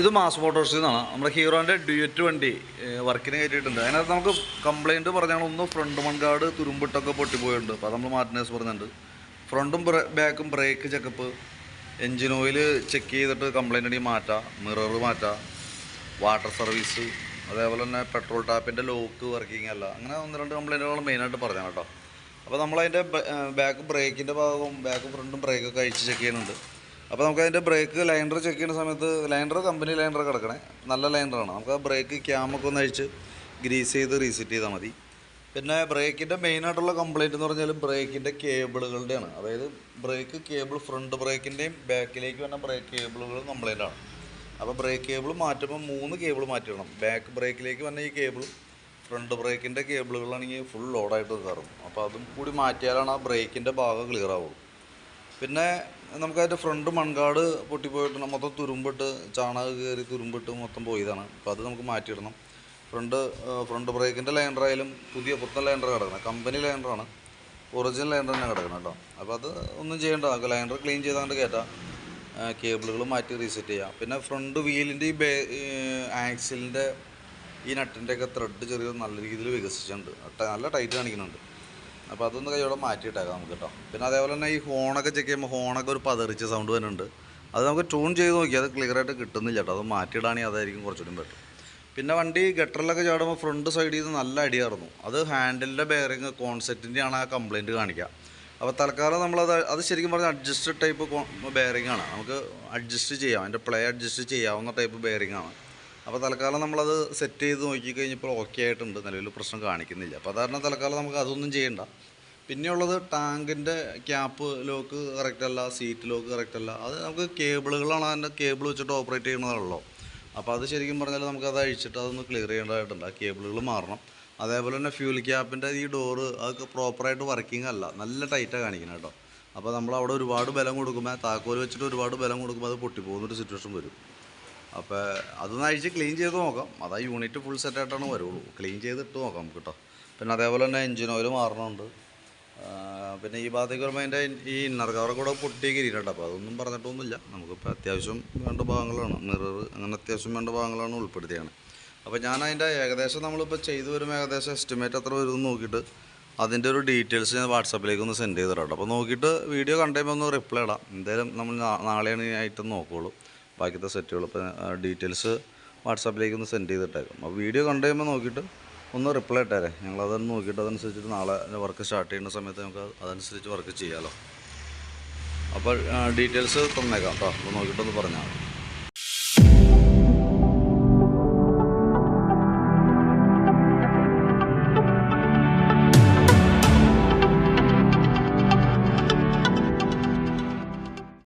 ഇത് മാസ് മോട്ടോഴ്സിൽ നിന്നാണ് നമ്മുടെ ഹീറോന്റെ ഡ്യൂറ്റ് വണ്ടി വർക്കിന് കയറ്റിയിട്ടുണ്ട്. അതിനകത്ത് നമുക്ക് കംപ്ലയിന്റ് പറഞ്ഞാൽ ഒന്ന് ഫ്രണ്ട് മൺകാട് തുരുമ്പിട്ടൊക്കെ പൊട്ടിപ്പോയിട്ടുണ്ട്. അപ്പോൾ അത് നമ്മൾ മാറ്റിനേഴ്സ് പറഞ്ഞിട്ടുണ്ട്. ഫ്രണ്ടും ബാക്കും brake checkup engine oil check ചെയ്തിട്ട് കംപ്ലയിന്റ് അടി മാറ്റാം മിറർ മാറ്റാം വാട്ടർ സർവീസ് അതേപോലെ തന്നെ പെട്രോൾ ടാപ്പിന്റെ ലോക്ക് വർക്കിംഗ് അല്ല. അങ്ങനെ ഒന്ന് രണ്ട് കംപ്ലയിന്റുകൾ മെയിനായിട്ട് പറഞ്ഞാൽ കേട്ടോ. അപ്പോൾ നമ്മളതിന്റെ ബാക്ക് ബ്രേക്കിന്റെ ഭാഗവും ബാക്ക് ഫ്രണ്ടും ബ്രേക്കൊക്കെ അഴിച്ച് ചെക്ക് ചെയ്യുന്നുണ്ട്. അപ്പോൾ നമുക്ക് അതിന്റെ ബ്രേക്ക് ലൈൻഡർ ചെക്ക് ചെയ്യുന്ന സമയത്ത് ലൈൻഡർ കമ്പനി ലൈൻഡർ കിടക്കണേ. നല്ല ലൈൻഡറാണ് നമുക്ക് ആ ബ്രേക്ക് ക്യാമൊക്കെ ഒന്ന് അഴിച്ച് ഗ്രീസ് ചെയ്ത് റീസെറ്റ് ചെയ്താൽ മതി. പിന്നെ ബ്രേക്കിന്റെ മെയിനായിട്ടുള്ള കംപ്ലൈന്റ് എന്ന് പറഞ്ഞാൽ ബ്രേക്കിന്റെ കേബിളുകളുടെയാണ് അതായത് ബ്രേക്ക് കേബിൾ ഫ്രണ്ട് ബ്രേക്കിന്റെയും ബാക്കിലേക്ക് വരുന്ന ബ്രേക്ക് കേബിളുകൾ കംപ്ലയിന്റ് ആണ്. അപ്പോൾ ബ്രേക്ക് കേബിൾ മാറ്റുമ്പോൾ മൂന്ന് കേബിൾ മാറ്റിയിടണം ബാക്ക് ബ്രേക്കിലേക്ക് വന്ന ഈ കേബിൾ ഫ്രണ്ട് ബ്രേക്കിന്റെ കേബിളുകളാണെങ്കിൽ ഫുൾ ലോഡായിട്ട് കയറും അപ്പോൾ അതും കൂടി മാറ്റിയാലാണ് ആ ബ്രേക്കിന്റെ ഭാഗം ക്ലിയർ ആവുള്ളൂ. പിന്നെ നമുക്കതിന്റെ ഫ്രണ്ട് മൺകാട് പൊട്ടിപ്പോയിട്ട് മൊത്തം തുരുമ്പിട്ട് ചാണകം കയറി തുരുമ്പിട്ട് മൊത്തം പോയതാണ്. അപ്പോൾ അത് നമുക്ക് മാറ്റിയിടണം. ഫ്രണ്ട് ഫ്രണ്ട് ബ്രേക്കിന്റെ ലൈൻഡറായാലും പുതിയ പുത്തൻ ലൈൻഡർ കിടക്കണം. കമ്പനി ലൈൻഡറാണ് ഒറിജിനൽ ലൈൻഡർ തന്നെ കിടക്കണം കേട്ടോ. അപ്പോൾ അത് ഒന്നും ചെയ്യേണ്ട. നമുക്ക് ലൈൻഡർ ക്ലീൻ ചെയ്താണ്ട് കയറ്റാം കേബിളുകൾ മാറ്റി റീസെറ്റ് ചെയ്യാം. പിന്നെ ഫ്രണ്ട് വീലിന്റെ ഈ ബേ ആക്സിലിന്റെ ഈ നട്ടിന്റെയൊക്കെ ത്രെഡ് ചെറിയ നല്ല രീതിയിൽ വികസിച്ചിട്ടുണ്ട്. നല്ല ടൈറ്റ് കാണിക്കുന്നുണ്ട്. അപ്പോൾ അതൊന്ന് കൈയോടെ മാറ്റിയിട്ടേക്കാം നമുക്ക് കേട്ടോ. പിന്നെ അതേപോലെ തന്നെ ഈ ഹോണൊക്കെ ചെക്ക് ചെയ്യുമ്പോൾ ഹോണൊക്കെ ഒരു പതറിച്ച സൗണ്ട് വരുന്നുണ്ട്. അത് നമുക്ക് ട്യൂൺ ചെയ്ത് നോക്കി അത് ക്ലിയർ ആയിട്ട് കിട്ടുന്നില്ല കേട്ടോ. അത് മാറ്റിയിടാണെങ്കിൽ അതായിരിക്കും കുറച്ചുകൂടി ബെറ്റർ പിന്നെ വണ്ടി ഗട്ടറിലൊക്കെ ചാടുമ്പോൾ ഫ്രണ്ട് സൈഡിൽ നിന്ന് നല്ല അടിയായിരുന്നു. അത് ഹാൻഡിലിന്റെ ബെയറിങ് കോൺസെപ്റ്റിന്റെയാണ് ആ കംപ്ലയിന്റ് കാണിക്കുക. അപ്പോൾ തൽക്കാലം നമ്മളത് അത് ശരിക്കും പറഞ്ഞാൽ അഡ്ജസ്റ്റഡ് ടൈപ്പ് ബെയറിംഗ് ആണ്. നമുക്ക് അഡ്ജസ്റ്റ് ചെയ്യാം. അതിന്റെ പ്ലേ അഡ്ജസ്റ്റ് ചെയ്യാവുന്ന ടൈപ്പ് ബെയറിംഗ് ആണ്. അപ്പോൾ തൽക്കാലം നമ്മളത് സെറ്റ് ചെയ്ത് നോക്കി കഴിഞ്ഞപ്പോൾ ഓക്കെ ആയിട്ടുണ്ട്. നിലവിൽ പ്രശ്നം കാണിക്കുന്നില്ല. അപ്പോൾ അതാരണം തൽക്കാലം നമുക്ക് അതൊന്നും ചെയ്യണ്ട. പിന്നെയുള്ളത് ടാങ്കിന്റെ ക്യാപ്പ് ലോക്ക് കറക്റ്റ് അല്ല സീറ്റ് ലോക്ക് കറക്റ്റ് അല്ല. അത് നമുക്ക് കേബിളുകളാണ് അതിന്റെ കേബിൾ വെച്ചിട്ട് ഓപ്പറേറ്റ് ചെയ്യുന്നതാണല്ലോ. അപ്പോൾ അത് ശരിക്കും പറഞ്ഞാൽ നമുക്ക് അത് അഴിച്ചിട്ട് അതൊന്ന് ക്ലിയർ ചെയ്യേണ്ടതായിട്ടുണ്ട്. ആ കേബിളുകൾ മാറണം. അതേപോലെ തന്നെ ഫ്യൂൽ ക്യാപ്പിന്റെ ഈ ഡോറ് അതൊക്കെ പ്രോപ്പറായിട്ട് വർക്കിംഗ് അല്ല. നല്ല ടൈറ്റാണ് കാണിക്കുന്നത് കേട്ടോ. അപ്പോൾ നമ്മൾ അവിടെ ഒരുപാട് ബലം കൊടുക്കുമ്പോൾ താക്കോൽ വെച്ചിട്ട് ഒരുപാട് ബലം കൊടുക്കുമ്പോൾ അത് പൊട്ടിപ്പോകുന്നൊരു സിറ്റുവേഷൻ വരും. അപ്പോൾ അതൊന്ന് അഴിച്ച് ക്ലീൻ ചെയ്ത് നോക്കാം. അതാ യൂണിറ്റ് ഫുൾ സെറ്റായിട്ടാണ് വരുള്ളൂ. ക്ലീൻ ചെയ്തിട്ട് നോക്കാം നമുക്ക് കേട്ടോ. പിന്നെ അതേപോലെ തന്നെ എഞ്ചിൻ ഓയിൽ മാറണമുണ്ട് പിന്നെ ഈ ഭാഗത്തേക്ക് വരുമ്പോൾ അതിന്റെ ഈ ഇന്നർ കവർ കൂടെ പൊട്ടിയ കിരീട്ടുണ്ട് അപ്പോൾ അതൊന്നും പറഞ്ഞിട്ടൊന്നുമില്ല. നമുക്കിപ്പോൾ അത്യാവശ്യം വേണ്ട ഭാഗങ്ങളാണ്. മിറർ അങ്ങനെ അത്യാവശ്യം വേണ്ട ഭാഗങ്ങളാണ് ഉൾപ്പെടുത്തിയാണ്. അപ്പോൾ ഞാൻ അതിന്റെ ഏകദേശം നമ്മളിപ്പോൾ ചെയ്തു വരുമ്പോൾ ഏകദേശം എസ്റ്റിമേറ്റ് എത്ര വരും നോക്കിയിട്ട് അതിന്റെ ഒരു ഡീറ്റെയിൽസ് ഞാൻ വാട്സാപ്പിലേക്ക് ഒന്ന് സെൻഡ് ചെയ്ത് തരാം അപ്പോൾ നോക്കിയിട്ട് വീഡിയോ കണ്ടുമ്പോൾ ഒന്ന് റിപ്ലൈ ഇടാം. എന്തായാലും നമ്മൾ നാളെയാണ് ഐറ്റം നോക്കുകയുള്ളൂ ബാക്കിത്തെ സെറ്റുകൾ ഇപ്പോൾ ഡീറ്റെയിൽസ് വാട്സാപ്പിലേക്ക് ഒന്ന് സെൻഡ് ചെയ്തിട്ടേക്കും. അപ്പോൾ വീഡിയോ കണ്ടു കഴിയുമ്പോൾ നോക്കിയിട്ട് ഒന്ന് റിപ്ലൈ ഇട്ടേരെ. ഞങ്ങൾ അതൊന്ന് നോക്കിയിട്ട് അതനുസരിച്ചിട്ട് നാളെ വർക്ക് സ്റ്റാർട്ട് ചെയ്യുന്ന സമയത്ത് നമുക്ക് അതനുസരിച്ച് വർക്ക് ചെയ്യാമല്ലോ അപ്പോൾ ഡീറ്റെയിൽസ് തന്നേക്കാം കേട്ടോ. അപ്പോൾ നോക്കിയിട്ടൊന്ന് പറഞ്ഞാൽ മതി.